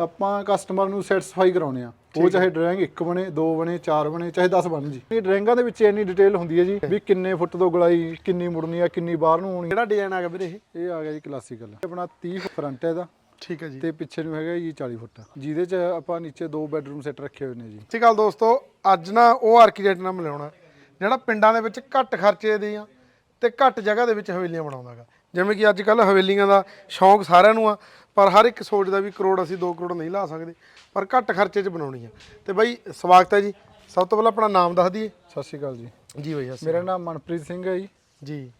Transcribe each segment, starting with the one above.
ਆਪਾਂ ਕਸਟਮਰ ਨੂੰ ਸੈਟੀਸਫਾਈ ਕਰਾਉਨੇ ਆ ਉਹ ਚਾਹੇ ਡਰਾਇੰਗ ਇੱਕ ਬਣੇ ਦੋ ਬਣੇ ਚਾਰ ਬਣੇ ਚਾਹੇ 10 ਬਣ ਜੀ। ਇਹ ਡਰਾਇੰਗਾਂ ਦੇ ਵਿੱਚ ਇੰਨੀ ਡਿਟੇਲ ਹੁੰਦੀ ਹੈ ਜੀ ਵੀ ਕਿੰਨੇ ਫੁੱਟ ਤੋਂ ਗਲਾਈ ਕਿੰਨੀ ਮੁੜਨੀ ਆ ਕਿੰਨੀ ਬਾਹਰ ਨੂੰ ਆਉਣੀ। ਕਿਹੜਾ ਡਿਜ਼ਾਈਨ ਆ ਗਿਆ ਵੀਰੇ ਇਹ? ਇਹ ਆ ਗਿਆ ਜੀ ਕਲਾਸੀਕਲ ਆਪਣਾ 30 ਫਰੰਟ ਹੈ ਇਹਦਾ। ਠੀਕ ਹੈ ਜੀ। ਤੇ ਪਿੱਛੇ ਨੂੰ ਹੈਗਾ ਜੀ 40 ਫੁੱਟ। ਜਿਹਦੇ ਚ ਆਪਾਂ ਨੀਚੇ ਦੋ ਬੈੱਡਰੂਮ ਸੈੱਟ ਰੱਖੇ ਹੋਏ ਨੇ ਜੀ। ਸ਼੍ਰੀ ਅਕਾਲ ਦੋਸਤੋ ਅੱਜ ਨਾ ਉਹ ਆਰਕੀਟੈਕਟ ਨਾਲ ਮਿਲਾਉਣਾ ਜਿਹੜਾ ਪਿੰਡਾਂ ਦੇ ਵਿੱਚ ਘੱਟ ਖਰਚੇ ਦੀਆਂ ਤੇ ਘੱਟ ਜਗ੍ਹਾ ਦੇ ਵਿੱਚ ਹਵੇਲੀਆਂ ਬਣਾਉਂਦਾਗਾ ਜਿਵੇਂ ਕਿ ਅੱਜ ਕੱਲ ਹਵੇਲੀਆਂ ਦਾ ਸ਼ੌਂਕ ਸਾਰਿਆਂ ਨੂੰ ਆ। ਪਰ ਹਰ ਇੱਕ ਸੋਚਦਾ ਵੀ ਕਰੋੜ ਅਸੀਂ 2 ਕਰੋੜ ਨਹੀਂ ਲਾ ਸਕਦੇ ਪਰ ਘੱਟ ਖਰਚੇ 'ਚ ਬਣਾਉਣੀ ਆ। ਤੇ ਬਾਈ ਸਵਾਗਤ ਹੈ ਜੀ। ਸਭ ਤੋਂ ਪਹਿਲਾਂ ਆਪਣਾ ਨਾਮ ਦੱਸ ਦਈਏ। ਸਤਿ ਸ਼੍ਰੀ ਅਕਾਲ ਜੀ। ਜੀ ਬਾਈ ਅਸੀਂ ਮੇਰਾ ਨਾਮ ਮਨਪ੍ਰੀਤ ਸਿੰਘ ਹੈ ਜੀ। ਜੀ।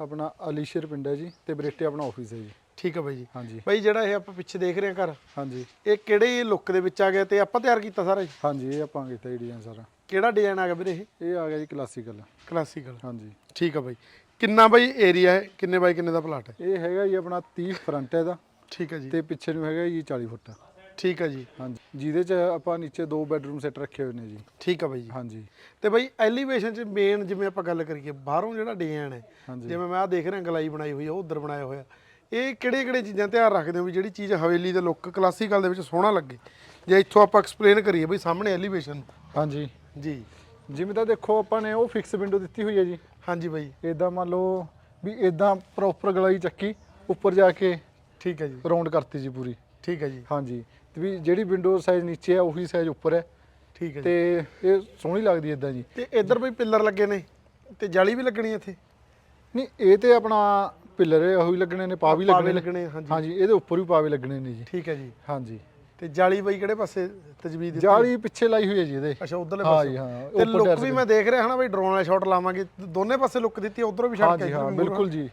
ਆਪਣਾ ਅਲੀਸ਼ਰ ਪਿੰਡ ਹੈ ਜੀ ਤੇ ਬਰੇਟੇ ਆਪਣਾ ਆਫਿਸ ਹੈ ਜੀ। ਠੀਕ ਹੈ ਬਾਈ ਜੀ। ਹਾਂਜੀ। ਬਾਈ ਜਿਹੜਾ ਇਹ ਆਪਾਂ ਪਿੱਛੇ ਦੇਖ ਰਹੇ ਹਾਂ ਘਰ ਹਾਂਜੀ। ਇਹ ਕਿਹੜੇ ਲੁੱਕ ਦੇ ਵਿੱਚ ਆ ਗਿਆ ਤੇ ਆਪਾਂ ਤਿਆਰ ਕੀਤਾ ਸਾਰਾ ਜੀ? ਹਾਂਜੀ ਇਹ ਆਪਾਂ ਕੀਤਾ ਜੀ ਡਿਜ਼ਾਈਨ ਸਾਰਾ। ਕਿਹੜਾ ਡਿਜ਼ਾਈਨ ਆ ਗਿਆ ਵੀਰੇ ਇਹ? ਇਹ ਆ ਗਿਆ ਜੀ ਕਲਾਸੀਕਲ ਕਲਾਸੀਕਲ ਹਾਂਜੀ। ਠੀਕ ਹੈ ਬਾਈ। ਕਿੰਨਾ ਬਾਈ ਏਰੀਆ ਹੈ? ਕਿੰਨੇ ਬਾਈ ਕਿੰਨੇ ਦਾ ਪਲਾਟ ਹੈ? ਇਹ ਹੈਗਾ ਜੀ ਆਪਣਾ 30 ਫਰੰਟ ਹੈ ਇਹਦਾ। ਠੀਕ ਹੈ ਜੀ। ਤੇ ਪਿੱਛੇ ਨੂੰ ਹੈਗਾ ਜੀ 40 ਫੁੱਟ। ਠੀਕ ਹੈ ਜੀ। ਹਾਂਜੀ। ਜਿਹਦੇ ਚ ਆਪਾਂ ਨੀਚੇ ਦੋ ਬੈੱਡਰੂਮ ਸੈੱਟ ਰੱਖੇ ਹੋਏ ਨੇ ਜੀ। ਠੀਕ ਹੈ ਬਾਈ ਜੀ। ਹਾਂਜੀ। ਤੇ ਬਾਈ ਐਲੀਵੇਸ਼ਨ ਚ ਮੇਨ ਜਿਵੇਂ ਆਪਾਂ ਗੱਲ ਕਰੀਏ ਬਾਹਰੋਂ ਜਿਹੜਾ ਡਿਜ਼ਾਈਨ ਹੈ ਹਾਂਜੀ। ਜਿਵੇਂ ਮੈਂ ਆ ਦੇਖ ਰਿਹਾ ਗਲਾਈ ਬਣਾਈ ਹੋਈ ਆ ਉਹ ਉਧਰ ਬਣਾਇਆ ਹੋਇਆ। ਇਹ ਕਿਹੜੇ ਕਿਹੜੇ ਚੀਜ਼ਾਂ ਧਿਆਨ ਰੱਖਦੇ ਹੋ ਵੀ ਜਿਹੜੀ ਚੀਜ਼ ਹਵੇਲੀ ਦੇ ਲੁੱਕ ਕਲਾਸੀਕਲ ਦੇ ਵਿੱਚ ਸੋਹਣਾ ਲੱਗੇ? ਜੇ ਇੱਥੋਂ ਆਪਾਂ ਐਕਸਪਲੇਨ ਕਰੀਏ ਬਈ ਸਾਹਮਣੇ ਐਲੀਵੇਸ਼ਨ ਹਾਂਜੀ। ਜੀ। ਜਿਵੇਂ ਤਾਂ ਦੇਖੋ ਆਪਾਂ ਨੇ ਉਹ ਫਿਕਸ ਵਿੰਡੋ ਦਿੱਤੀ ਹੋਈ ਹੈ ਜੀ। ਹਾਂਜੀ ਬਾਈ। ਇਦਾਂ ਮੰਨ ਲਓ ਵੀ ਇਦਾਂ ਪ੍ਰੋਪਰ ਗਲਾਈ ਚੱਕੀ ਉੱਪਰ ਜਾ ਕੇ ਠੀਕ ਹੈ ਜੀ। ਰਾਉਂਡ ਕਰਤੀ ਜੀ ਪੂਰੀ। ਠੀਕ ਹੈ ਜੀ। ਹਾਂਜੀ। ਤੇ ਵੀ ਜਿਹੜੀ ਵਿੰਡੋ ਸਾਈਜ਼ ਨੀਚੇ ਹੈ ਉਹੀ ਸਾਈਜ਼ ਉੱਪਰ ਹੈ। ਠੀਕ ਹੈ ਜੀ। ਤੇ ਇਹ ਸੋਹਣੀ ਲੱਗਦੀ ਇਦਾਂ ਜੀ। ਤੇ ਇੱਧਰ ਬਈ ਪਿੱਲਰ ਲੱਗੇ ਨੇ ਤੇ ਜਾਲੀ ਵੀ ਲੱਗਣੀ ਇੱਥੇ? ਨਹੀਂ ਇਹ ਤੇ ਆਪਣਾ ਪਿੱਲਰ ਉਹੀ ਲੱਗਣੇ ਨੇ ਪਾ ਵੀ ਪਾਵੇ ਲੱਗਣੇ ਨੇ। ਲੱਗਣੇ ਹਾਂਜੀ। ਹਾਂਜੀ ਇਹਦੇ ਉੱਪਰ ਵੀ ਪਾਵੇ ਲੱਗਣੇ ਨੇ ਜੀ। ਠੀਕ ਹੈ ਜੀ। ਹਾਂਜੀ। ਤੇ ਜਾਲੀ ਬਈ ਕਿਹੜੇ ਪਾਸੇ ਤਜਵੀਜ਼ ਦਿੱਤੀ? ਜਾਲੀ ਪਿੱਛੇ ਲਾਈ ਹੋਈ ਹੈ ਜੀ ਇਹਦੇ। ਅੱਛਾ ਉਧਰਲੇ ਹਾਂ ਪਾਸੇ। ਜੀ ਹਾਂ ਤੇ ਉੱਪਰ ਲੁੱਕ ਵੀ ਮੈਂ ਦੇਖ ਰਿਹਾ ਹਾਂ ਬਈ ਡਰੋਨ ਵਾਲਾ ਸ਼ਾਟ ਲਾਵਾਂਗੇ। ਦੋਨੇ ਪਾਸੇ ਲੁੱਕ ਦਿੱਤੀ ਉਧਰੋਂ ਵੀ ਛੱਡ ਕੇ ਹਾਂਜੀ ਹਾਂ ਵੀ। ਬਿਲਕੁਲ ਜੀ।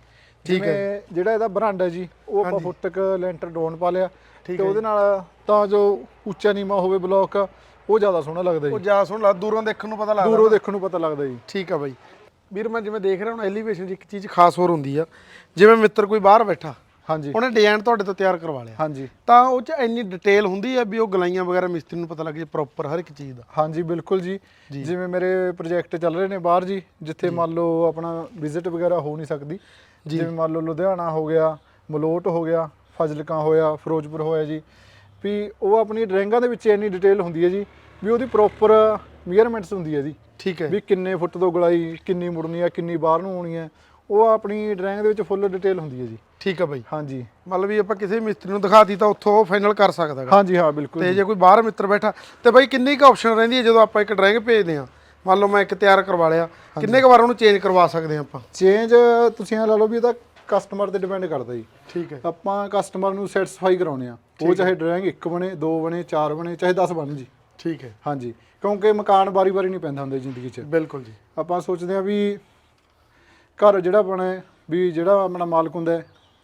ਠੀਕ ਹੈ। ਜਿਹੜਾ ਇਹਦਾ ਬਰਾਂਡਾ ਜੀ ਉਹ ਆਪਾਂ ਹਾਂਜੀ। ਫੁੱਟ ਕ ਲੈਂਟਰ ਡਾਊਨ ਪਾ ਲਿਆ ਠੀਕ ਤੇ ਉਹਦੇ ਨਾਲ ਤਾਂ ਜੋ ਉੱਚਾ ਨੀਵਾ ਹੋਵੇ ਬਲੌਕ ਉਹ ਜ਼ਿਆਦਾ ਸੋਹਣਾ ਲੱਗਦਾ ਉਹ ਜੀ ਜਾ ਸੁਣ ਲਾ ਦੂਰੋਂ ਦੇਖਣ ਨੂੰ ਪਤਾ ਲੱਗਦਾ। ਦੂਰੋਂ ਦੇਖਣ ਨੂੰ ਪਤਾ ਲੱਗਦਾ ਜੀ। ਠੀਕ ਆ ਬਾਈ। ਵੀਰ ਮੈਂ ਜਿਵੇਂ ਦੇਖ ਰਿਹਾ ਹੁਣ ਐਲੀਵੇਸ਼ਨ 'ਚ ਇੱਕ ਚੀਜ਼ ਖਾਸ ਹੋਰ ਹੁੰਦੀ ਆ। ਜਿਵੇਂ ਮਿੱਤਰ ਕੋਈ ਬਾਹਰ ਬੈਠਾ ਹਾਂਜੀ। ਉਹਨੇ ਡਿਜ਼ਾਈਨ ਤੁਹਾਡੇ ਤੋਂ ਤਿਆਰ ਕਰਵਾ ਲਿਆ। ਹਾਂਜੀ। ਤਾਂ ਉਹ 'ਚ ਇੰਨੀ ਡਿਟੇਲ ਹੁੰਦੀ ਆ ਵੀ ਉਹ ਗਲਾਈਆਂ ਵਗੈਰਾ ਮਿਸਤਰੀ ਨੂੰ ਪਤਾ ਲੱਗ ਜੇ ਪ੍ਰੋਪਰ ਹਰ ਇੱਕ ਚੀਜ਼ ਦਾ। ਹਾਂਜੀ ਬਿਲਕੁਲ ਜੀ। ਜਿਵੇਂ ਮੇਰੇ ਪ੍ਰੋਜੈਕਟ ਚੱਲ ਰਹੇ ਨੇ ਬਾਹਰ ਜੀ ਜਿੱਥੇ ਮੰਨ ਲਓ ਆਪਣਾ ਵਿਜ਼ਿਟ ਵਗੈਰਾ ਹੋ ਨਹੀਂ ਸਕਦੀ। ਜਿਵੇਂ ਮੰਨ ਲਓ ਲੁਧਿਆਣਾ ਹੋ ਗਿਆ ਮਲੋਟ ਹੋ ਗਿਆ ਫਜ਼ਲਕਾ ਹੋਇਆ ਫਿਰੋਜ਼ਪੁਰ ਹੋਇਆ ਜੀ। ਵੀ ਉਹ ਆਪਣੀ ਡਰਾਇੰਗਾਂ ਦੇ ਵਿੱਚ ਇੰਨੀ ਡਿਟੇਲ ਹੁੰਦੀ ਹੈ ਜੀ ਵੀ ਉਹਦੀ ਪ੍ਰੋਪਰ ਮੀਅਰਮੈਂਟਸ ਹੁੰਦੀ ਹੈ ਜੀ। ਠੀਕ ਹੈ। ਵੀ ਕਿੰਨੇ ਫੁੱਟ ਤੋਂ ਗਲਾਈ ਕਿੰਨੀ ਮੁੜਨੀ ਆ ਕਿੰਨੀ ਬਾਹਰ ਨੂੰ ਆਉਣੀ ਹੈ ਉਹ ਆਪਣੀ ਡਰਾਇੰਗ ਦੇ ਵਿੱਚ ਫੁੱਲ ਡਿਟੇਲ ਹੁੰਦੀ ਹੈ ਜੀ। ਠੀਕ ਆ ਬਾਈ। ਹਾਂਜੀ। ਮਤਲਬ ਵੀ ਆਪਾਂ ਕਿਸੇ ਮਿਸਤਰੀ ਨੂੰ ਦਿਖਾਤੀ ਤਾਂ ਉੱਥੋਂ ਉਹ ਫਾਈਨਲ ਕਰ ਸਕਦਾ ਹਾਂਜੀ ਹਾਂ ਬਿਲਕੁਲ ਤੇ ਜੇ। ਕੋਈ ਬਾਹਰ ਮਿੱਤਰ ਬੈਠਾ ਤੇ ਬਾਈ ਕਿੰਨੀ ਕੁ ਆਪਸ਼ਨ ਰਹਿੰਦੀ ਹੈ ਜਦੋਂ ਆਪਾਂ ਇੱਕ ਡਰਾਇੰਗ ਭੇਜਦੇ ਆ ਮੰਨ ਲਓ ਮੈਂ ਇੱਕ ਤਿਆਰ ਕਰਵਾ ਲਿਆ ਕਿੰਨੇ ਕੁ ਵਾਰ ਉਹਨੂੰ ਚੇਂਜ ਕਰਵਾ ਸਕਦੇ ਆਪਾਂ? ਚੇਂਜ ਤੁਸੀਂ ਇਹ ਲਾ ਲਓ ਵੀ ਇਹ ਤਾਂ ਕਸਟਮਰ ਤੇ ਡਿਪੈਂਡ ਕਰਦਾ ਜੀ। ਠੀਕ ਹੈ। ਆਪਾਂ ਕਸਟਮਰ ਨੂੰ ਸੈਟੀਸਫਾਈ ਕਰਾਉਨੇ ਆ ਉਹ ਚਾਹੇ ਡਰਾਇੰਗ ਇੱਕ ਬਣੇ ਦੋ ਬਣੇ ਚਾਰ ਬਣੇ ਚਾਹੇ 10 ਬਣ ਜੀ। ਠੀਕ ਹੈ। ਹਾਂਜੀ ਕਿਉਂਕਿ ਮਕਾਨ ਵਾਰੀ-ਵਾਰੀ ਨਹੀਂ ਪੈਂਦਾ ਹੁੰਦਾ ਜ਼ਿੰਦਗੀ 'ਚ। ਬਿਲਕੁਲ ਜੀ। ਆਪਾਂ ਸੋਚਦੇ ਆ ਵੀ ਘਰ ਜਿਹੜਾ ਬਣੇ ਵੀ ਜਿਹੜਾ ਆਪਣਾ ਮਾਲਕ ਹੁੰਦਾ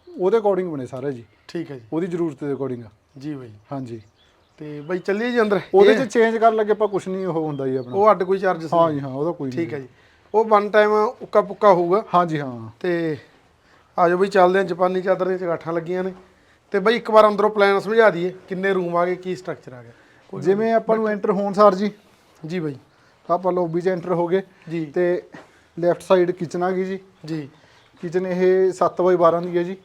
ਉਹਦੇ ਅਕੋਰਡਿੰਗ ਬਣੇ ਸਾਰਾ ਜੀ। ਠੀਕ ਹੈ ਜੀ। ਉਹਦੀ ਜ਼ਰੂਰਤ ਦੇ ਅਕੋਰਡਿੰਗ ਜੀ ਬਾਈ। ਹਾਂਜੀ। ਤੇ ਬਾਈ ਚੱਲੀਏ ਜੀ ਅੰਦਰ। ਉਹਦੇ 'ਚ ਚੇਂਜ ਕਰਨ ਲੱਗੇ ਆਪਾਂ ਕੁਝ ਨਹੀਂ ਉਹ ਹੁੰਦਾ ਜੀ ਆਪਣਾ। ਉਹ ਅੱਡ ਕੋਈ ਚਾਰजेस ਹਾਂ ਜੀ ਹਾਂ ਉਹਦਾ ਕੋਈ ਨਹੀਂ। ਠੀਕ ਹੈ ਜੀ। ਉਹ ਵਨ ਟਾਈਮ ਉੱਕਾ ਪੁੱਕਾ ਹੋਊਗਾ। ਹਾਂਜੀ ਹਾਂ। ਤੇ ਆਜੋ ਬਈ ਚੱਲਦੇ ਆ ਜਾਪਾਨੀ ਚਾਦਰ ਦੀਆਂ ਚਗਾਠਾਂ ਲੱਗੀਆਂ ਨੇ। ਤੇ ਬਈ ਇੱਕ ਵਾਰ ਅੰਦਰੋਂ ਪਲਾਨ ਸਮਝਾ ਦਈਏ ਕਿੰਨੇ ਰੂਮ ਆ ਗਏ ਕੀ ਸਟਰਕਚਰ ਆ ਗਿਆ। ਜਿਵੇਂ ਆਪਾਂ ਨੂੰ ਐਂਟਰ ਹੋਣ ਸਾਰ ਜੀ। ਜੀ ਬਾਈ। ਆਪਾਂ ਲੌਬੀ 'ਚ ਐਂਟਰ ਹੋ ਗਏ। ਜੀ। ਤੇ ਲੈਫਟ ਸਾਈਡ ਕਿਚਨ ਆ ਗਈ ਜੀ। ਜੀ। ਕਿਚਨ ਇਹ 7x12 ਦੀ ਹੈ ਜੀ।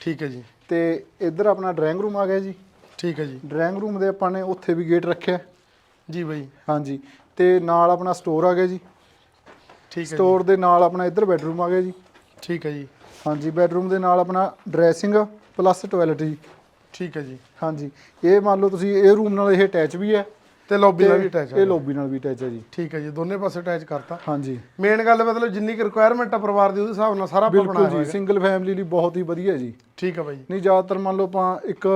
ਠੀਕ ਹੈ ਜੀ। ਤੇ ਇੱਧਰ ਆਪਣਾ ਡਰਾਇੰਗ ਰੂਮ ਆ ਗਿਆ ਜੀ। ਠੀਕ ਹੈ ਜੀ। ਡਰਾਇੰਗ ਰੂਮ ਦੇ ਆਪਾਂ ਨੇ ਉੱਥੇ ਵੀ ਗੇਟ ਰੱਖਿਆ। ਜੀ ਬਾਈ। ਹਾਂਜੀ। ਤੇ ਨਾਲ ਆਪਣਾ ਸਟੋਰ ਆ ਗਿਆ ਜੀ। ਠੀਕ ਹੈ ਜੀ। ਸਟੋਰ ਦੇ ਨਾਲ ਆਪਣਾ ਇੱਧਰ ਬੈੱਡਰੂਮ ਆ ਗਿਆ ਜੀ। ਠੀਕ ਹੈ ਜੀ। ਹਾਂਜੀ ਬੈੱਡਰੂਮ ਦੇ ਨਾਲ ਆਪਣਾ ਡਰੈਸਿੰਗ ਪਲੱਸ ਟਾਇਲਟ ਜੀ। ਠੀਕ ਹੈ ਜੀ। ਹਾਂਜੀ। ਇਹ ਮੰਨ ਲਓ ਤੁਸੀਂ ਇਹ ਰੂਮ ਨਾਲ ਇਹ ਅਟੈਚ ਵੀ ਹੈ ਤੇ ਲੌਬੀ ਨਾਲ ਵੀ ਅਟੈਚ ਇਹ ਲੌਬੀ ਨਾਲ ਵੀ ਅਟੈਚ ਹੈ ਜੀ। ਠੀਕ ਹੈ ਜੀ। ਦੋਨੇ ਪਾਸੇ ਅਟੈਚ ਕਰਤਾ। ਹਾਂਜੀ। ਮੇਨ ਗੱਲ ਮਤਲਬ ਜਿੰਨੀ ਕੁ ਰਿਕੁਆਇਰਮੈਂਟ ਆ ਪਰਿਵਾਰ ਦੀ ਉਹਦੇ ਹਿਸਾਬ ਨਾਲ ਸਾਰਾ ਆਪਾਂ ਬਿਲਕੁਲ ਬਣਾਇਆ ਜੀ। ਹੋਇਆ ਸਿੰਗਲ ਫੈਮਿਲੀ ਲਈ ਬਹੁਤ ਹੀ ਵਧੀਆ ਜੀ। ਠੀਕ ਹੈ ਬਾਈ। ਨਹੀਂ ਜ਼ਿਆਦਾਤਰ ਮੰਨ ਲਓ ਆਪਾਂ ਇੱਕ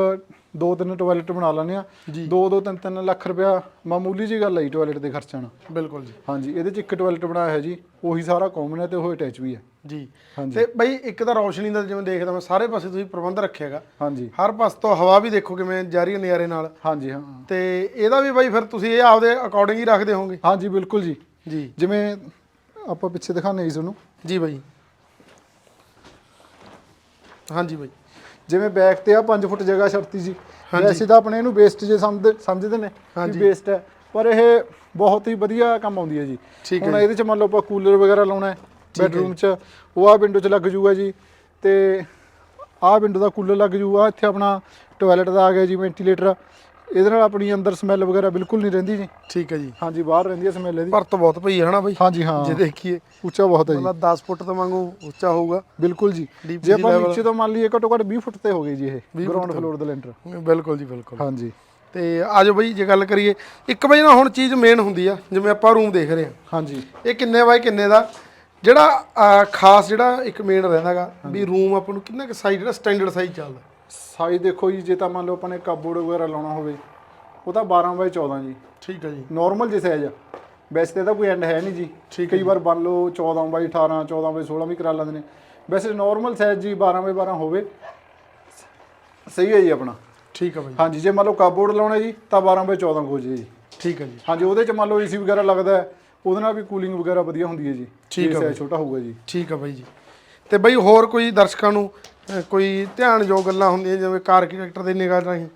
ਦੋ ਤਿੰਨ ਟਾਇਲਟ ਬਣਾ ਲੈਂਦੇ ਆ ਜੀ। ਦੋ ਦੋ ਤਿੰਨ ਤਿੰਨ ਲੱਖ ਰੁਪਇਆ ਮਾਮੂਲੀ ਜੀ ਗੱਲ ਹੈ ਜੀ ਟਾਇਲਟ ਦੇ ਖਰਚਣ ਬਿਲਕੁਲ ਜੀ। ਹਾਂਜੀ ਇਹਦੇ ਚ ਇੱਕ ਟਾਇਲਟ ਬਣਾਇਆ ਹੈ ਜੀ ਉਹੀ ਸਾਰਾ ਕਾਮਨ ਹੈ ਤੇ ਉਹ ਅਟੈਚ ਵੀ ਹੈ। ਜੀ। ਹਾਂਜੀ। ਤੇ ਬਈ ਇੱਕ ਤਾਂ ਰੌਸ਼ਨੀ ਦਾ ਜਿਵੇਂ ਦੇਖਦਾ ਮੈਂ ਸਾਰੇ ਪਾਸੇ ਤੁਸੀਂ ਪ੍ਰਬੰਧ ਰੱਖਿਆਗਾ ਹਾਂਜੀ। ਹਰ ਪਾਸੇ ਤੋਂ ਹਵਾ ਵੀ ਦੇਖੋ ਕਿਵੇਂ ਜਾਰੀ ਨਜ਼ਾਰੇ ਨਾਲ। ਹਾਂਜੀ ਹਾਂ। ਤੇ ਇਹਦਾ ਵੀ ਬਾਈ ਫਿਰ ਤੁਸੀਂ ਇਹ ਆਪਦੇ ਅਕੋਰਡਿੰਗ ਹੀ ਰੱਖਦੇ ਹੋਵੋਗੇ। ਹਾਂਜੀ ਬਿਲਕੁਲ ਜੀ। ਜੀ। ਜਿਵੇਂ ਆਪਾਂ ਪਿੱਛੇ ਦਿਖਾਣੇ ਜੀ ਤੁਹਾਨੂੰ। ਜੀ ਬਾਈ। ਹਾਂਜੀ ਬਾਈ। ਜਿਵੇਂ ਬੈਕ ਤੇ ਆ 5 ਫੁੱਟ ਜਗ੍ਹਾ ਛੱਡਤੀ ਜੀ। ਵੈਸੇ ਤਾਂ ਆਪਣੇ ਇਹਨੂੰ ਵੇਸਟ ਜੇ ਸਮਝਦੇ ਸਮਝਦੇ ਨੇ ਵੀ। ਵੇਸਟ ਹੈ। ਪਰ ਇਹ ਬਹੁਤ ਹੀ ਵਧੀਆ ਕੰਮ ਆਉਂਦੀ ਹੈ ਜੀ। ਹੁਣ ਇਹਦੇ ਚ ਮੰਨ ਲਓ ਆਪਾਂ ਕੂਲਰ ਵਗੈਰਾ ਲਾਉਣਾ ਹੈ ਬੈਡਰੂਮ ਚ ਉਹ ਆ ਵਿੰਡੋ ਚ ਲੱਗ ਜੂਗਾ ਜੀ। ਤੇ ਆਹ ਵਿੰਡੋ ਦਾ ਕੂਲਰ ਲੱਗ ਜੂਗਾ। ਇੱਥੇ ਆਪਣਾ ਟਾਇਲਟ ਦਾ ਆ ਗਿਆ ਜੀ ਵੈਂਟੀਲੇਟਰ ਇਹਦੇ ਨਾਲ ਆਪਣੀ ਅੰਦਰ ਸਮੈਲ ਵਗੈਰਾ ਬਿਲਕੁਲ ਨਹੀਂ ਰਹਿੰਦੀ ਜੀ। ਠੀਕ ਹੈ ਜੀ। ਹਾਂਜੀ ਬਾਹਰ ਰਹਿੰਦੀ ਹੈ ਸਮੈਲ ਇਹਦੀ। ਭਰਤ ਬਹੁਤ ਪਈ ਹੈ ਹਨਾ ਬਾਈ? ਹਾਂਜੀ ਹਾਂ। ਜੇ ਦੇਖੀਏ। ਉੱਚਾ ਬਹੁਤ ਹੈ ਜੀ। ਮਤਲਬ 10 ਫੁੱਟ ਤੋਂ ਵਾਂਗੂ ਉੱਚਾ ਹੋਊਗਾ। ਬਿਲਕੁਲ ਜੀ। ਜੇ ਆਪਾਂ ਨੀਚੇ ਤੋਂ ਮੰਨ ਲਈਏ ਘੱਟੋ ਘੱਟ 20 ਫੁੱਟ ਤੇ ਹੋ ਗਈ ਜੀ ਇਹ ਗਰਾਊਂਡ ਫਲੋਰ ਦਾ ਲੈਂਟਰ। ਬਿਲਕੁਲ ਜੀ ਬਿਲਕੁਲ। ਹਾਂਜੀ। ਤੇ ਆਜੋ ਬਈ ਜੇ ਗੱਲ ਕਰੀਏ ਇੱਕ ਬਈ ਨਾ ਹੁਣ ਚੀਜ਼ ਮੇਨ ਹੁੰਦੀ ਆ ਜਿਵੇਂ ਆਪਾਂ ਰੂਮ ਦੇਖ ਰਹੇ ਹਾਂ। ਹਾਂਜੀ। ਇਹ ਕਿੰਨੇ ਬਾਈ ਕਿੰਨੇ ਦਾ? ਜਿਹੜਾ ਖਾਸ ਜਿਹੜਾ ਇੱਕ ਮੇਨ ਰਹਿੰਦਾਗਾ ਵੀ ਰੂਮ ਆਪਾਂ ਨੂੰ ਕਿੰਨਾ ਕੁ ਸਾਈਜ਼ ਜਿਹੜਾ ਸਟੈਂਡਰਡ ਸਾਈਜ਼ ਚੱਲਦਾ। ਸਾਈਜ਼ ਦੇਖੋ ਜੀ ਜੇ ਤਾਂ ਮੰਨ ਲਓ ਆਪਾਂ ਨੇ ਕਬੋਰਡ ਵਗੈਰਾ ਲਾਉਣਾ ਹੋਵੇ ਉਹ ਤਾਂ 12 ਬਾਈ 14 ਜੀ। ਠੀਕ ਹੈ ਜੀ। ਨਾਰਮਲ ਜਿਹਾ ਸਾਈਜ਼ ਵੈਸੇ ਤਾਂ ਇਹਦਾ ਕੋਈ ਐਂਡ ਹੈ ਨਹੀਂ ਜੀ। ਕਈ ਵਾਰ ਮੰਨ ਲਓ 14 ਬਾਈ 18 14 ਬਾਈ 16 ਵੀ ਕਰਾ ਲੈਂਦੇ ਨੇ। ਵੈਸੇ ਨਾਰਮਲ ਸਾਈਜ਼ ਜੀ 12 ਬਾਈ 12 ਹੋਵੇ ਸਹੀ ਹੈ ਜੀ ਆਪਣਾ। ਠੀਕ ਹੈ ਬਾਈ। ਹਾਂਜੀ ਜੇ ਮੰਨ ਲਓ ਕਬੋਰਡ ਲਾਉਣਾ ਜੀ ਤਾਂ 12 ਬਾਈ 14 ਹੋ ਜੇ। ਠੀਕ ਹੈ ਜੀ। ਹਾਂਜੀ ਉਹਦੇ ਚ ਮੰਨ ਲਓ ਏਸੀ ਵਗੈਰਾ ਲੱਗਦਾ ਹੈ ਉਹਦੇ ਨਾਲ ਵੀ ਕੂਲਿੰਗ ਵਗੈਰਾ ਵਧੀਆ ਹੁੰਦੀ ਹੈ ਜੀ। ਠੀਕ size ਛੋਟਾ ਹੋਊਗਾ ਜੀ। ਠੀਕ ਹੈ ਬਾਈ ਜੀ। ਤੇ ਬਾਈ ਹੋਰ ਕੋਈ ਦਰਸ਼ਕਾਂ ਨੂੰ ਅਹ, ਕੋਈ ਧਿਆਨਯੋਗ ਗੱਲਾਂ ਹੁੰਦੀਆਂ ਜਿਵੇਂ ਕਾਰ ਆਰਕੀਟੈਕਟਰ ਦੀ ਨਿਗਾਹ ਰਾਹੀਂ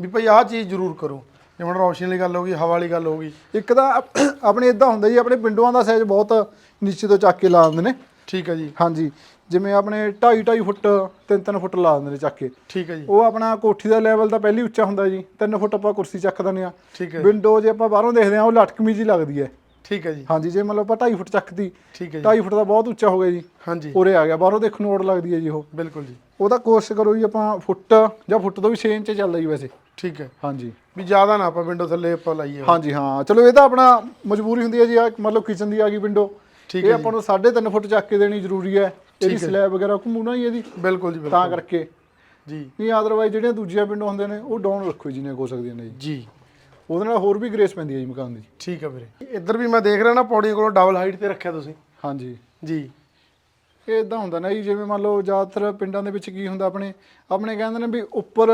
ਵੀ ਭਾਈ ਆਹ ਚੀਜ਼ ਜ਼ਰੂਰ ਕਰੋ। ਜਿਵੇਂ ਹੁਣ ਰੌਸ਼ਨੀ ਵਾਲੀ ਗੱਲ ਹੋ ਗਈ ਹਵਾ ਵਾਲੀ ਗੱਲ ਹੋ ਗਈ। ਇੱਕ ਤਾਂ ਆਪ- ਆਪਣੇ ਇਦਾਂ ਹੁੰਦਾ ਜੀ ਆਪਣੇ ਵਿੰਡੋਆਂ ਦਾ ਸਾਈਜ਼ ਬਹੁਤ ਨੀਚੇ ਤੋਂ ਚੱਕ ਕੇ ਲਾ ਦਿੰਦੇ ਨੇ। ਠੀਕ ਹੈ ਜੀ। ਹਾਂਜੀ। ਜਿਵੇਂ ਆਪਣੇ 2.5 2.5 ਫੁੱਟ 3-3 ਫੁੱਟ ਲਾ ਦਿੰਦੇ ਨੇ ਚੱਕ ਕੇ। ਠੀਕ ਹੈ ਜੀ। ਉਹ ਆਪਣਾ ਕੋਠੀ ਦਾ ਲੈਵਲ ਤਾਂ ਪਹਿਲੀ ਉੱਚਾ ਹੁੰਦਾ ਜੀ। 3 ਫੁੱਟ ਆਪਾਂ ਕੁਰਸੀ ਚੱਕ ਦਿੰਦੇ ਆ ਠੀਕ ਹੈ ਵਿੰਡੋ ਜੇ ਆਪਾਂ ਬਾਹਰੋਂ ਦੇਖਦੇ ਆ ਉਹ ਲਟਕਮੀ ਜੀ ਲੱਗਦੀ ਹੈ। ਠੀਕ ਹੈ ਜੀ। ਹਾਂਜੀ ਜੇ ਮਤਲਬ ਆਪਾਂ 2.5 ਫੁੱਟ ਚੱਕਦੀ ਠੀਕ ਹੈ ਜੀ। 2.5 ਫੁੱਟ ਦਾ ਬਹੁਤ ਉੱਚਾ ਹੋ ਗਿਆ ਜੀ। ਹਾਂਜੀ। ਉਰੇ ਆ ਗਿਆ ਬਾਹਰੋਂ ਦੇਖਣ ਨੂੰ ਔੜ ਲੱਗਦੀ ਹੈ ਜੀ ਉਹ। ਬਿਲਕੁਲ ਜੀ। ਉਹਦਾ ਕੋਰਸ ਕਰੋ ਜੀ ਆਪਾਂ ਫੁੱਟ ਜਾਂ ਫੁੱਟ ਤੋਂ ਵੀ 6 ਇੰਚ ਚੱਲਦਾ ਜੀ ਵੈਸੇ। ਠੀਕ ਹੈ। ਹਾਂਜੀ। ਵੀ ਜ਼ਿਆਦਾ ਨਾ ਆਪਾਂ ਵਿੰਡੋ ਥੱਲੇ ਆਪਾਂ ਲਾਈਏ ਹਾਂਜੀ ਹਾਂ। ਚਲੋ ਇਹ ਤਾਂ ਆਪਣਾ ਮਜਬੂਰੀ ਹੁੰਦੀ ਹੈ ਜੀ ਆ ਮਤਲਬ ਕਿਚਨ ਦੀ ਆ ਗਈ ਵਿੰਡੋ ਠੀਕ ਇਹ ਆਪਾਂ ਨੂੰ 3.5 ਫੁੱਟ ਚੱਕ ਕੇ ਦੇਣੀ ਜ਼ਰੂਰੀ ਹੈ। ਇਹਦੀ ਹੈ। ਸਲੈਬ ਵਗੈਰਾ ਘੁੰਮੂਣਾ ਹੀ ਇਹਦੀ। ਬਿਲਕੁਲ ਜੀ ਤਾਂ ਕਰਕੇ। ਜੀ। ਨਹੀਂ ਅਦਰਵਾਈਜ਼ ਜਿਹੜੀਆਂ ਦੂਜੀਆਂ ਵਿੰਡੋ ਹੁੰਦੇ ਨੇ ਉਹ ਡਾਊਨ ਰੱਖੋ ਜਿੰਨੇ ਹੋ ਸਕਦੀਆਂ ਨੇ ਜੀ। ਉਹਦੇ ਨਾਲ ਹੋਰ ਵੀ ਗ੍ਰੇਸ ਪੈਂਦੀ ਹੈ ਜੀ ਮਕਾਨ ਦੀ। ਠੀਕ ਹੈ ਵੀਰੇ। ਇੱਧਰ ਵੀ ਮੈਂ ਦੇਖ ਰਿਹਾ ਨਾ ਪੌੜੀਆਂ ਕੋਲੋਂ ਡਬਲ ਹਾਈਟ ਤੇ ਰੱਖਿਆ ਤੁਸੀਂ। ਹਾਂਜੀ। ਜੀ। ਇਹ ਇਦਾਂ ਹੁੰਦਾ ਨਾ ਜੀ ਜਿਵੇਂ ਮੰਨ ਲਓ ਜ਼ਿਆਦਾਤਰ ਪਿੰਡਾਂ ਦੇ ਵਿੱਚ ਕੀ ਹੁੰਦਾ ਆਪਣੇ ਆਪਣੇ ਕਹਿੰਦੇ ਨੇ ਵੀ ਉੱਪਰ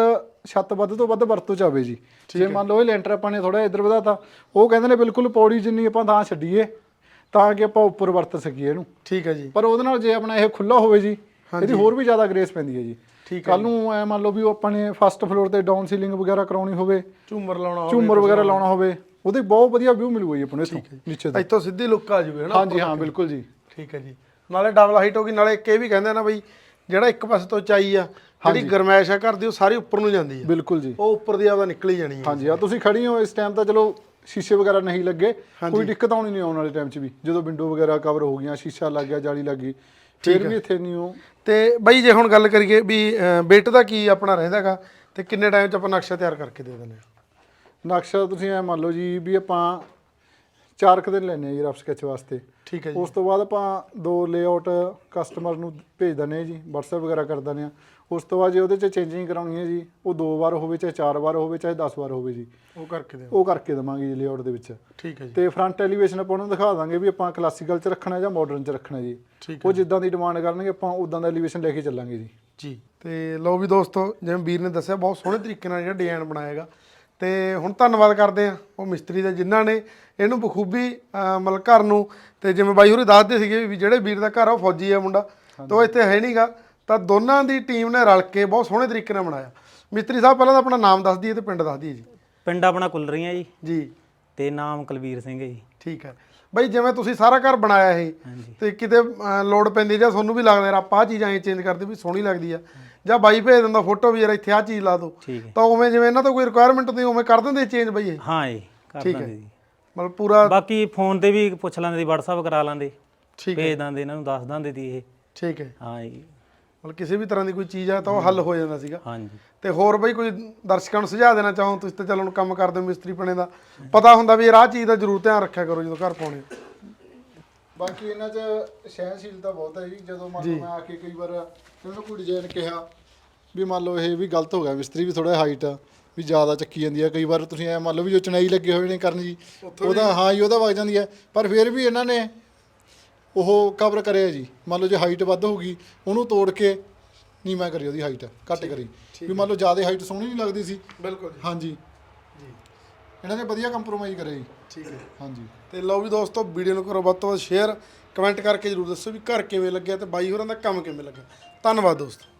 ਛੱਤ ਵੱਧ ਤੋਂ ਵੱਧ ਵਰਤੋਂ ਚ ਆਵੇ ਜੀ। ਜੇ ਮੰਨ ਲਓ ਇਹ ਲੈਂਟਰ ਆਪਾਂ ਨੇ ਥੋੜਾ ਇੱਧਰ ਵਧਾਤਾ ਉਹ ਕਹਿੰਦੇ ਨੇ ਬਿਲਕੁਲ ਪੌੜੀ ਜਿੰਨੀ ਆਪਾਂ ਥਾਂ ਛੱਡੀਏ ਤਾਂ ਕਿ ਆਪਾਂ ਉੱਪਰ ਵਰਤ ਸਕੀਏ ਇਹਨੂੰ। ਠੀਕ ਹੈ ਜੀ। ਪਰ ਉਹਦੇ ਨਾਲ ਜੇ ਆਪਣਾ ਇਹ ਖੁੱਲਾ ਹੋਵੇ ਜੀ ਇਹਦੀ ਹੋਰ ਵੀ ਜ਼ਿਆਦਾ ਗ੍ਰੇਸ ਪੈਂਦੀ ਹੈ ਜੀ। ਕੱਲ ਨੂੰ ਐ ਮੰਨ ਲਓ ਵੀ ਉਹ ਆਪਾਂ ਨੇ ਫਸਟ ਫਲੋਰ ਤੇ ਡਾਊਨ ਸੀਲਿੰਗ ਵਗੈਰਾ ਕਰਾਉਣੀ ਹੋਵੇ ਝੂਮਰ ਲਾਉਣਾ ਹੋਵੇ ਝੂਮਰ ਵਗੈਰਾ ਲਾਉਣਾ ਹੋਵੇ ਉਹਦੇ ਬਹੁਤ ਵਧੀਆ ਵਿਊ ਮਿਲੂਗਾ ਜੀ ਆਪਾਂ ਨੂੰ ਇੱਥੋਂ ਨੀਚੇ ਤੋਂ ਇੱਥੋਂ ਸਿੱਧੀ ਲੁੱਕ ਆ ਜੂਵੇ ਹਨਾ ਹਾਂਜੀ ਹਾਂ ਬਿਲਕੁਲ ਜੀ। ਠੀਕ ਹੈ ਜੀ। ਨਾਲੇ ਡਬਲ ਹਾਈਟ ਹੋ ਗਈ ਨਾਲੇ ਇੱਕ ਇਹ ਵੀ ਕਹਿੰਦੇ ਨਾ ਬਈ ਜਿਹੜਾ ਇੱਕ ਪਾਸੇ ਤੋਂ ਚਾਈ ਆ ਜਿਹੜੀ ਗਰਮੈਸ਼ ਆ ਘਰ ਦੀ ਉਹ ਸਾਰੀ ਉੱਪਰ ਨੂੰ ਜਾਂਦੀ ਆ। ਬਿਲਕੁਲ ਜੀ। ਉਹ ਉੱਪਰ ਦੀ ਆਪਦਾ ਨਿਕਲ ਹੀ ਜਾਣੀ ਹੈ ਹਾਂਜੀ ਆ ਤੁਸੀਂ ਖੜੀ ਹੋ ਇਸ ਟਾਈਮ ਤਾਂ ਚਲੋ ਸ਼ੀਸ਼ੇ ਵਗੈਰਾ ਨਹੀਂ ਲੱਗੇ। ਕੋਈ ਦਿੱਕਤ ਆਉਣੀ ਨਹੀਂ ਆਉਣ ਵਾਲੇ ਟਾਈਮ 'ਚ ਵੀ। ਜਦੋਂ ਵਿੰਡੋ ਵਗੈਰਾ ਕਵਰ ਹੋ ਗਈਆਂ ਸ਼ੀਸ਼ਾ ਲੱਗ ਗਿਆ ਜਾਲੀ ਲੱਗ ਗਈ ਫਿਰ ਵੀ ਇੱਥੇ ਨਹੀਂ ਉਹ। ਤੇ ਬਈ ਜੇ ਹੁਣ ਗੱਲ ਕਰੀਏ ਵੀ ਬਿੱਟ ਦਾ ਕੀ ਆਪਣਾ ਰਹਿੰਦਾਗਾ ਤੇ ਕਿੰਨੇ ਟਾਈਮ ਚ ਆਪਾਂ ਨਕਸ਼ਾ ਤਿਆਰ ਕਰਕੇ ਦੇ ਦਿੰਦੇ ਆ ਨਕਸ਼ਾ ਤੁਸੀਂ ਐ ਮੰਨ ਲਓ ਜੀ ਵੀ ਆਪਾਂ ਚਾਰ ਕੁ ਦਿਨ ਲੈਣੇ ਆ ਜੀ ਰਫ ਸਕੈਚ ਵਾਸਤੇ। ਠੀਕ ਹੈ ਜੀ। ਉਸ ਤੋਂ ਬਾਅਦ ਆਪਾਂ ਦੋ ਲੇਆਊਟ ਕਸਟਮਰ ਨੂੰ ਭੇਜ ਦਿੰਦੇ ਹਾਂ ਜੀ WhatsApp ਵਗੈਰਾ ਕਰ ਦਿੰਦੇ ਆ ਉਸ ਤੋਂ ਬਾਅਦ ਜੇ ਉਹਦੇ 'ਚ ਚੇਂਜਿੰਗ ਕਰਾਉਣੀ ਹੈ ਜੀ ਉਹ ਦੋ ਵਾਰ ਹੋਵੇ ਚਾਹੇ ਚਾਰ ਵਾਰ ਹੋਵੇ ਚਾਹੇ 10 ਵਾਰ ਹੋਵੇ ਜੀ। ਉਹ ਕਰਕੇ ਦਿਓ। ਉਹ ਕਰਕੇ ਦਵਾਂਗੇ ਜੀ ਲੇਆਊਟ ਦੇ ਵਿੱਚ। ਠੀਕ ਹੈ ਜੀ। ਤੇ ਫਰੰਟ ਐਲੀਵੇਸ਼ਨ ਆਪਾਂ ਉਹਨੂੰ ਦਿਖਾ ਦਾਂਗੇ ਵੀ ਆਪਾਂ ਕਲਾਸੀਕਲ 'ਚ ਰੱਖਣਾ ਜਾਂ ਮਾਡਰਨ 'ਚ ਰੱਖਣਾ ਜੀ। ਠੀਕ ਉਹ ਜਿੱਦਾਂ ਦੀ ਡਿਮਾਂਡ ਕਰਨਗੇ ਆਪਾਂ ਉਦਾਂ ਦਾ ਐਲੀਵੇਸ਼ਨ ਲੈ ਕੇ ਚੱਲਾਂਗੇ ਜੀ। ਜੀ। ਤੇ ਲਓ ਵੀ ਦੋਸਤੋ ਜਿਵੇਂ ਵੀਰ ਨੇ ਦੱਸਿਆ ਬਹੁਤ ਸੋਹਣੇ ਤਰੀਕੇ ਨਾਲ ਜਿਹੜਾ ਡਿਜ਼ਾਈਨ ਬਣਾਏਗਾ ਤੇ ਹੁਣ ਧੰਨਵਾਦ ਕਰਦੇ ਆ ਉਹ ਮਿਸਤਰੀ ਦਾ ਜਿਨ੍ਹਾਂ ਨੇ ਇਹਨੂੰ ਬਖੂਬੀ ਮਤਲਬ ਘਰ ਨੂੰ ਤੇ ਜਿਵੇਂ ਬਾਈ ਹੋਰੀ ਦੱਸਦੇ ਸੀਗੇ ਵੀ ਜਿਹੜੇ ਵੀਰ ਦਾ ਘਰ ਆ ਉਹ ਫੌਜੀ ਆ ਮੁੰਡਾ। ਤੇ ਉਹ ਇੱਥੇ ਹੈ ਨਹੀਂਗਾ। ਤਾਂ ਦੋਨਾਂ ਦੀ ਟੀਮ ਨੇ ਰਲ ਕੇ ਬਹੁਤ ਸੋਹਣੇ ਤਰੀਕੇ ਨਾਲ ਬਣਾਇਆ ਮਿਸਤਰੀ ਸਾਹਿਬ ਪਹਿਲਾਂ ਤਾਂ ਆਪਣਾ ਨਾਮ ਦੱਸ ਦਈਏ ਤੇ ਪਿੰਡ ਦੱਸ ਦਈਏ ਜੀ। ਪਿੰਡ ਆਪਣਾ ਕੁਲਰੀਆਂ ਜੀ। ਜੀ। ਤੇ ਨਾਮ ਕੁਲਵੀਰ ਸਿੰਘ ਹੈ ਜੀ। ਠੀਕ ਹੈ। ਬਈ ਜਿਵੇਂ ਤੁਸੀਂ ਸਾਰਾ ਘਰ ਬਣਾਇਆ ਇਹ ਤੇ ਕਿਤੇ ਲੋੜ ਪੈਂਦੀ ਜਾਂ ਤੁਹਾਨੂੰ ਵੀ ਲੱਗਦਾ ਯਾਰ ਆਪਾਂ ਆਹ ਚੀਜ਼ ਐਂ ਚੇਂਜ ਕਰਦੇ ਵੀ ਸੋਹਣੀ ਲੱਗਦੀ ਆ। ਜਾਂ ਬਾਈ ਭੇਜ ਦਿੰਦਾ ਫੋਟੋ ਵੀ ਯਾਰ ਇੱਥੇ ਆਹ ਚੀਜ਼ ਲਾ ਦਿਓ ਠੀਕ ਹੈ। ਤਾਂ ਉਵੇਂ ਜਿਵੇਂ ਇਹਨਾਂ ਤੋਂ ਕੋਈ ਰਿਕੁਆਇਰਮੈਂਟ ਨਹੀਂ ਉਵੇਂ ਕਰ ਦਿੰਦੇ ਚੇਂਜ ਬਈ ਇਹ। ਹਾਂ ਜੀ ਕਰ ਠੀਕ ਹੈ। ਦਾਂਗੇ ਜੀ। ਮਤਲਬ ਪੂਰਾ ਬਾਕੀ ਫੋਨ ਤੇ ਵੀ ਪੁੱਛ ਲੈਂਦੇ ਦੀ WhatsApp ਕਰਾ ਲੈਂਦੇ। ਠੀਕ ਹੈ। ਭੇਜ ਦਿੰਦੇ ਇਹਨਾਂ ਨੂੰ ਦੱਸ ਦਿੰਦੇ ਦੀ ਇਹ। ਠੀਕ ਹੈ। ਹਾਂ ਜੀ। ਮਤਲਬ ਕਿਸੇ ਵੀ ਤਰ੍ਹਾਂ ਦੀ ਕੋਈ ਚੀਜ਼ ਆ ਤਾਂ ਉਹ ਹੱਲ ਹੋ ਜਾਂਦਾ ਸੀਗਾ। ਹਾਂਜੀ ਤੇ ਹੋਰ ਬਈ ਕੋਈ ਦਰਸ਼ਕਾਂ ਨੂੰ ਸੁਝਾਅ ਦੇਣਾ ਚਾਹੋ ਤੁਸੀਂ ਤਾਂ ਚਲੋ ਹੁਣ ਕੰਮ ਕਰਦੇ ਹੋ ਮਿਸਤਰੀ ਪਣੇ ਦਾ। ਪਤਾ ਹੁੰਦਾ ਵੀ ਇਹ ਆਹ ਚੀਜ਼ ਦਾ ਜ਼ਰੂਰ ਧਿਆਨ ਰੱਖਿਆ ਕਰੋ ਜਦੋਂ ਘਰ ਪਾਉਣੇ ਬਾਕੀ ਇਹਨਾਂ 'ਚ ਸਹਿਨਸ਼ੀਲਤਾ ਬਹੁਤ ਹੈ ਜੀ। ਜਦੋਂ ਮੰਨ ਲਓ ਮੈਂ ਆ ਕੇ ਕਈ ਵਾਰ ਇਹਨਾਂ ਨੂੰ ਕੋਈ ਡਿਜ਼ਾਈਨ ਕਿਹਾ ਵੀ ਮੰਨ ਲਓ ਇਹ ਵੀ ਗਲਤ ਹੋ ਗਿਆ ਮਿਸਤਰੀ ਵੀ ਥੋੜਾ ਹਾਈਟ ਵੀ ਜ਼ਿਆਦਾ ਚੱਕੀ ਜਾਂਦੀ ਹੈ ਕਈ ਵਾਰ ਤੁਸੀਂ ਐ ਮੰਨ ਲਓ ਵੀ ਜੋ ਚਣਾਈ ਲੱਗੇ ਹੋਏ ਨੇ ਕਰਨ ਜੀ ਉਹਦਾ ਹਾਂ ਜੀ ਉਹਦਾ ਵਗ ਜਾਂਦੀ ਹੈ ਪਰ ਫਿਰ ਵੀ ਇਹਨਾਂ ਨੇ ਉਹ ਕਵਰ ਕਰਿਆ ਜੀ। ਮੰਨ ਲਓ ਜੇ ਹਾਈਟ ਵੱਧ ਹੋਊਗੀ ਉਹਨੂੰ ਤੋੜ ਕੇ ਨੀਵਾਂ ਕਰੀ ਉਹਦੀ ਹਾਈਟ ਘੱਟ ਕਰੀ। ਵੀ ਮੰਨ ਲਓ ਜ਼ਿਆਦਾ ਹਾਈਟ ਸੋਹਣੀ ਨਹੀਂ ਲੱਗਦੀ ਸੀ। ਬਿਲਕੁਲ ਹਾਂਜੀ। ਜੀ ਇਹਨਾਂ ਨੇ ਵਧੀਆ ਕੰਪਰੋਮਾਈਜ਼ ਕਰਿਆ ਜੀ। ਠੀਕ ਹੈ। ਹਾਂਜੀ। ਤੇ ਲਓ ਵੀ ਦੋਸਤੋ ਵੀਡੀਓ ਨੂੰ ਕਰੋ ਵੱਧ ਤੋਂ ਵੱਧ ਸ਼ੇਅਰ ਕਮੈਂਟ ਕਰਕੇ ਜਰੂਰ ਦੱਸੋ ਵੀ ਘਰ ਕਿਵੇਂ ਲੱਗਿਆ ਤੇ ਬਾਈ ਹੋਰਾਂ ਦਾ ਕੰਮ ਕਿਵੇਂ ਲੱਗਾ। ਧੰਨਵਾਦ ਦੋਸਤੋ।